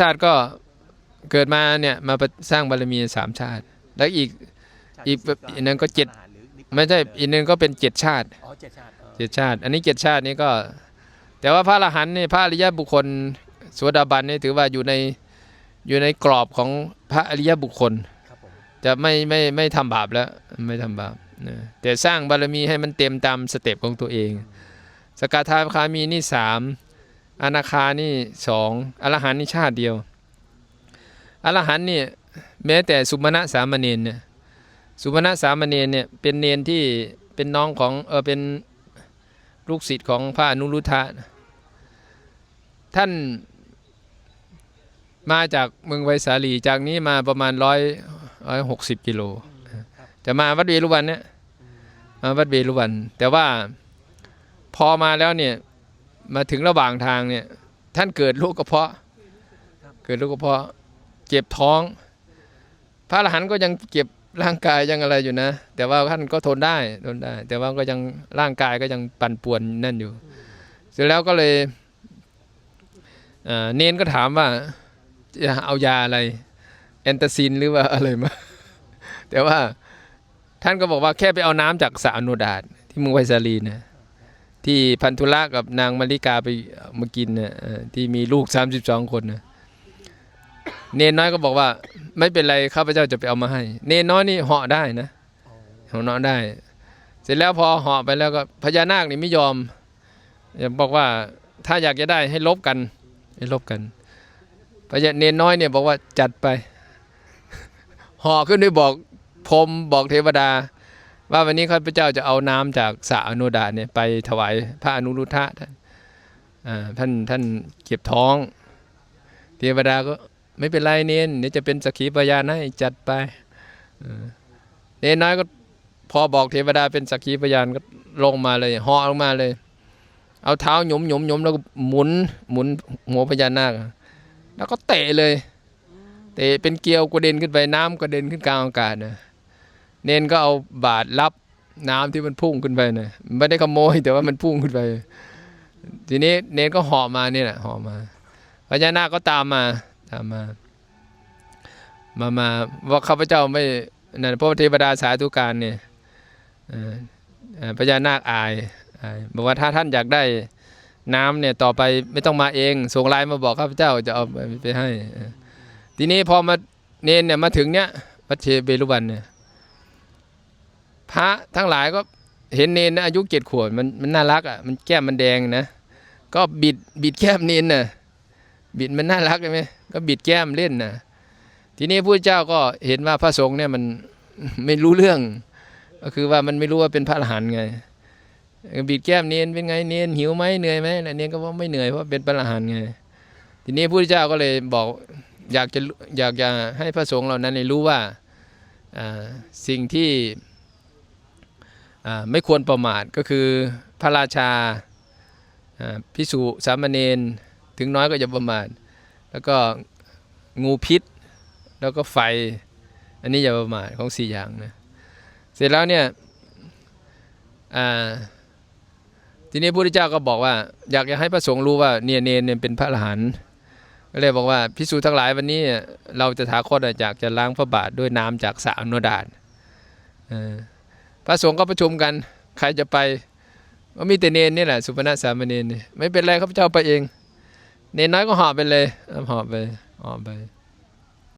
ชาติก็เกิดมาเนี่ยมาสร้างบารมีสามชาติ แล้วอีกอีกแบบอีกนั้นก็เจ็ดหรือนิพพานไม่ใช่อีกนึงก็เป็นเจ็ดชาติอ๋อเจ็ดชาติเออเจ็ดชาติ อันนี้เจ็ดชาตินี้ก็ แต่ว่าพระอรหันต์นี่พระอริยบุคคลโสดาบันนี่ถือว่าอยู่ในอยู่ในกรอบของพระอริยบุคคลครับผมจะไม่ไม่ไม่ทำบาปแล้วไม่ทำบาปนะแต่สร้างบารมีให้มันเต็มตามสเต็ปของตัวเอง สกทาคามีนี่สาม อนาคานี่สองอรหันนี่ชาติเดียว อรหันนี่แม้แต่สุมาณะสามเณรเนี่ยสุมาณะสามเณรเนี่ยเป็นเนนที่เป็นน้องของเออเป็นลูกศิษย์ของพระอนุรุทธะนะท่านมาจากเมืองไวสาลีจากนี้มาประมาณร้อยร้อยหกสิบกิโลจะมาวัดเวรุวันเนี่ยมาวัดเวรุวัน แต่ว่าพอมาแล้วเนี่ย มาถึงระหว่างทางเนี่ย ท่านเกิดลูกกระเพาะ เกิดลูกกระเพาะ เจ็บท้อง พระอรหันต์ก็ยังเจ็บร่างกายยังอะไรอยู่นะ แต่ว่าท่านก็ทนได้ทนได้ แต่ว่าก็ยังร่างกายก็ยังปั่นป่วนนั่นอยู่ เสร็จแล้วก็เลยเนนก็ถามว่าจะเอายาอะไรแอนตาซินหรือว่าอะไรมา แต่ว่าท่านก็บอกว่าแค่ไปเอาน้ำจากสระอโนดาตที่เมืองไวซาลีนะ ที่พันธุละกับนางมาริกาไปมากินนะที่มีลูก32คนนะเนนน้อยก็บอกว่า ไม่เป็นไรข้าพเจ้าจะไปเอามาให้ เนนน้อยนี่เหาะได้นะเหาะนาะได้ เสร็จแล้วพอเหาะไปแล้วก็พญานาคนี่ไม่ยอมบอกว่าถ้าอยากจะได้ให้ลบกันให้ลบกันพญาเนนน้อยเนี่ยบอกว่าจัดไปห่อขึ้นด้วยบอกพรมบอกเทวดา ว่าวันนี้ข้าพเจ้าจะเอาน้ำจากสระอโนดาเนี่ยไปถวายพระอนุรุทธะท่านท่านท่านเก็บท้องเทวดาก็ไม่เป็นไรเนนเดี๋ยวจะเป็นสักขีพยานให้จัดไปเออเนน้อยก็พอบอกเทวดาเป็นสักขีพยานก็ลงมาเลยห่อลงมาเลย เอาเท้าหยมหยมหยมแล้วก็หมุนหมุนหัวพญานาคแล้วก็เตะเลยเตะเป็นเกลียวกระเด็นขึ้นไปน้ำกระเด็นขึ้นกลางอากาศนะ เนนก็เอาบาดรับน้ำที่มันพุ่งขึ้นไปนะไม่ได้ขโมย แต่ว่ามันพุ่งขึ้นไป ทีนี้เนนก็ห่อมาเนี่ยแหละห่อมาพญานาคก็ตามมาตามมา มามาว่าข้าพเจ้าไม่นั่นพระเทวดาสาธุการเนี่ยพญานาคอายอายบอกว่าถ้าท่านอยากได้น้ำเนี่ยต่อไปไม่ต้องมาเองส่งไลน์มาบอกข้าพเจ้าจะเอาไปให้ ทีนี้พอมาเนนเนี่ยมาถึงเนี่ยวัดเชเบรุวันเนี่ย พระทั้งหลายก็เห็นเนนนะอายุเจ็ดขวบมันมันน่ารักอะมันแก้มมันแดงนะก็บิดบิดแก้มเนนน่ะบิดมันน่ารักใช่ไหมก็บิดแก้มเล่นน่ะทีนี้พระเจ้าก็เห็นว่าพระสงฆ์เนี่ยมันไม่รู้เรื่อง ก็คือว่ามันไม่รู้ว่าเป็นพระอรหันต์ไงบิดแก้มเนนเป็นไงเนนหิวไหมเหนื่อยไหมแล้วเนนก็บอกไม่เหนื่อยเพราะเป็นพระอรหันต์ไงทีนี้พระเจ้าก็เลยบอกอยากจะอยากจะให้พระสงฆ์เหล่านั้นรู้ว่าสิ่งที่ ไม่ควรประมาทก็คือพระราชาพิสุสามเณรถึงน้อยก็อย่าประมาท แล้วก็งูพิษ แล้วก็ไฟ อันนี้อย่าประมาทของสี่อย่างนะเสร็จแล้วเนี่ยทีนี้พระพุทธเจ้าก็บอกว่า อยากจะให้พระสงฆ์รู้ว่าเนี่ยเนรเนี่ยเป็นพระอรหันต์ก็เลยบอกว่าพิสูจน์ทั้งหลายวันนี้เราจะถาคตอยากจะล้างพระบาทด้วยน้ำจากสระอโนดาตเออ พระสงฆ์ก็ประชุมกัน ใครจะไปก็มีแต่เนนนี่แหละ สุปณะสามเณรนี่ไม่เป็นไรข้าพเจ้าไปเอง เนนน้อยก็หอบไปเลยหอบไปหอบไป